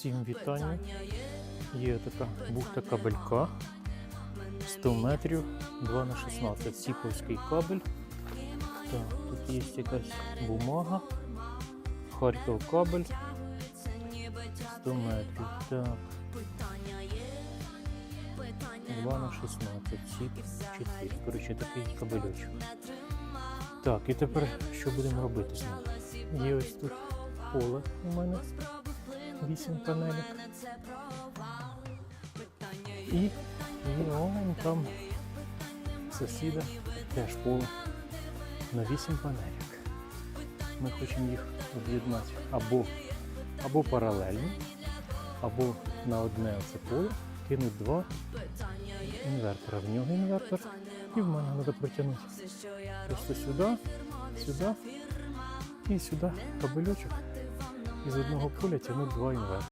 Всім вітання. Є така бухта кабелька 100 метрів 2 на 16 Сіповський кабель. Так, тут є якась бумага. Харків кабель 100 метрів. Так. 2 на 16 Сіп 4. Коротше, такий кабельочок. Так, і тепер що будемо робити з ним? Є ось тут поле у мене. 8 панелек. І, і он там сусіда теж поле на 8 панелек. Ми хочемо їх об'єднати або, або паралельно, або на одне це поле кинути два інвертора. В нього інвертор і в мене треба протягнути. Просто сюди, сюди і сюди кабельочок. І з одного поля тягнуть два інвертора.